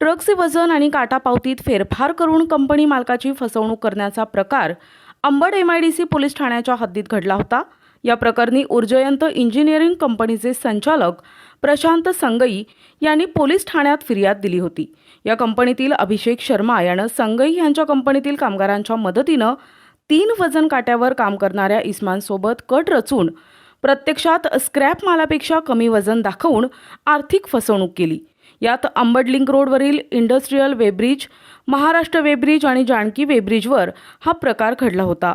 ट्रकचे वजन आणि काटा पावतीत फेरफार करून कंपनी मालकाची फसवणूक करण्याचा प्रकार Ambad M I D C police ठाण्याच्या हद्दीत घडला होता. या प्रकरणी ऊर्जयंत इंजिनिअरिंग कंपनीचे संचालक प्रशांत संगई यांनी पोलीस ठाण्यात फिर्याद दिली होती. या कंपनीतील अभिषेक शर्मा यानं संगई यांच्या कंपनीतील कामगारांच्या मदतीनं तीन वजन काट्यावर काम करणाऱ्या इस्मांसोबत कट रचून प्रत्यक्षात स्क्रॅप मालापेक्षा कमी वजन दाखवून आर्थिक फसवणूक केली. यात अंबड लिंक रोडवरील इंडस्ट्रीयल वेब्रिज महाराष्ट्र वेब्रिज आणि जानकी वेब्रिजवर हा प्रकार घडला होता.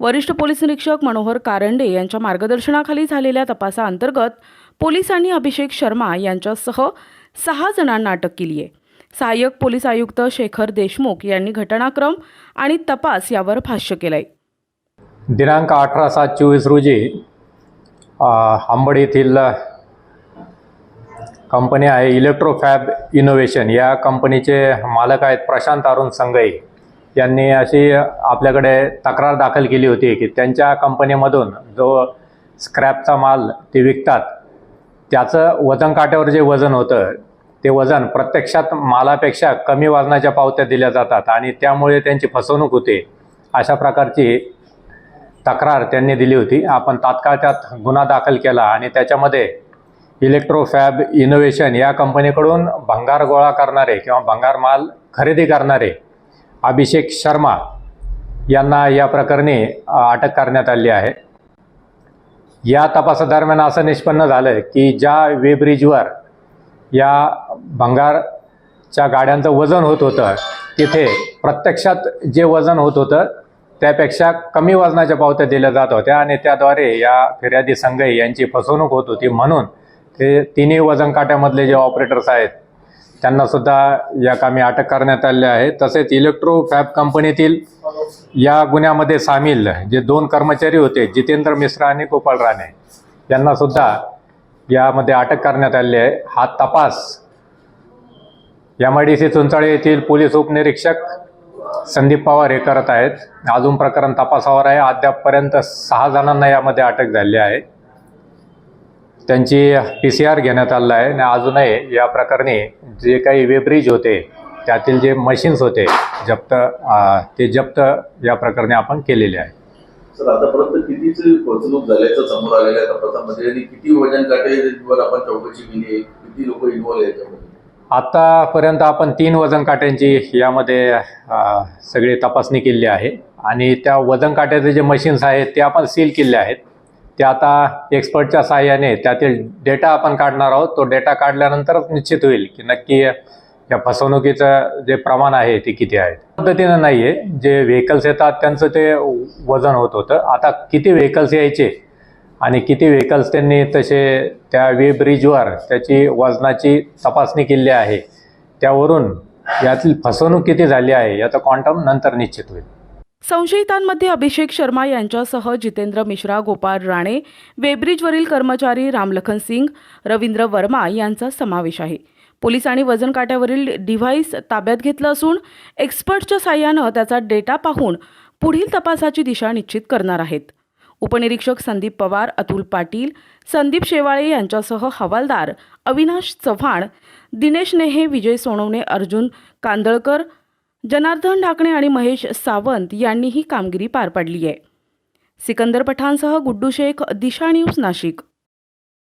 वरिष्ठ पोलीस निरीक्षक मनोहर कारंडे यांच्या मार्गदर्शनाखाली झालेल्या तपासाअंतर्गत पोलिसांनी अभिषेक शर्मा यांच्यासह सहा जणांना अटक केली आहे. सहाय्यक पोलीस आयुक्त शेखर देशमुख यांनी घटनाक्रम आणि तपास यावर भाष्य केलंय. दिनांक अठरा सात चोवीस रोजी आंबड येथील कंपनी आहे इलेक्ट्रोफॅब इनोव्हेशन. या कंपनीचे मालक आहेत प्रशांत अरुण संगई. यांनी अशी आपल्याकडे तक्रार दाखल केली होती की त्यांच्या कंपनीमधून जो स्क्रॅपचा माल ते विकतात त्याचं वजन काट्यावर जे वजन होतं ते वजन प्रत्यक्षात मालापेक्षा कमी वजनाच्या पावत्या दिल्या जातात आणि त्यामुळे त्यांची फसवणूक होते. अशा प्रकारची तक्रार त्यांनी दिली होती. आपण तात्काळ त्यात गुन्हा दाखल केला आणि त्याच्यामध्ये इलेक्ट्रोफॅब इनोव्हेशन या कंपनीकडून भंगार गोळा करणारे किंवा भंगार माल खरेदी करणारे अभिषेक शर्मा यांना या प्रकरणी अटक करण्यात आली आहे. या तपासादरम्यान असं निष्पन्न झालं की ज्या वेब्रिजवर या भंगारच्या गाड्यांचं वजन होत होतं तिथे प्रत्यक्षात जे वजन होत होतं त्यापेक्षा कमी वजनाच्या पावत्या दिल्या जात होत्या आणि त्याद्वारे या फिर्यादी संघई यांची फसवणूक होत होती म्हणून हे तिन्ही वजन काट्यामधले जे ऑपरेटर्स आहेत त्यांनासुद्धा या कामी अटक करण्यात आले आहे. तसेच इलेक्ट्रो फॅब कंपनीतील या गुन्ह्यामध्ये सामील जे दोन कर्मचारी होते जितेंद्र मिश्रा आणि गोपाळ राणे यांनासुद्धा यामध्ये अटक करण्यात आली आहे. हा तपास M I D C Chunchale येथील पोलीस उपनिरीक्षक संदीप पवार हे करत आहेत. अजून प्रकरण तपासावर आहे. अद्यापपर्यंत सहा जणांना यामध्ये अटक झाली आहे. त्यांची पी सी आर घेण्यात आलेला आहे. आणि अजूनही या प्रकरणी जे काही वेब्रिज होते त्यातील जे मशीन्स होते जप्त ते जप्त या प्रकरणी आपण केलेले आहे. सर आतापर्यंत कितीच फसवणूक झाल्याचं समोर आलेल्या तपासामध्ये आणि किती वजन काटेवर आपण चौकशी केली आहे? किती लोक इन्व्हॉल्व आहे याच्यामध्ये? आतापर्यंत आपण तीन वजन काट्यांची यामध्ये सगळी तपासणी केली आहे. आणि त्या वजन काट्याचे जे मशीन्स आहेत ते आपण सील केले आहेत. ते आता एक्सपर्टच्या सहाय्याने त्यातील डेटा आपण काढणार आहोत. तो डेटा काढल्यानंतरच निश्चित होईल की नक्की या फसवणुकीचं जे प्रमाण आहे ते किती आहे. पद्धतीनं नाही आहे जे व्हेकल्स येतात त्यांचं ते वजन होत होतं. आता किती व्हेकल्स यायचे आणि किती व्हेकल्स त्यांनी तसे त्या वे ब्रिजवर त्याची वजनाची तपासणी केली आहे त्यावरून यातील फसवणूक किती झाली आहे याचं क्वांटम नंतर निश्चित होईल. संशयितांमध्ये अभिषेक शर्मा यांच्यासह जितेंद्र मिश्रा गोपाळ राणे वेब्रिजवरील कर्मचारी रामलखन सिंग रवींद्र वर्मा यांचा समावेश आहे. पोलिसांनी वजन काट्यावरील डिव्हाइस ताब्यात घेतलं असून एक्सपर्टच्या साह्यानं त्याचा डेटा पाहून पुढील तपासाची दिशा निश्चित करणार आहेत. उपनिरीक्षक संदीप पवार अतुल पाटील संदीप शेवाळे यांच्यासह हवालदार अविनाश चव्हाण दिनेश नेहे विजय सोनवणे अर्जुन कांदळकर जनार्दन ढाकणे आणि महेश सावंत यांनी ही कामगिरी पार पाडली आहे सिकंदर पठाणसह गुड्डू शेख दिशा न्यूज नाशिक.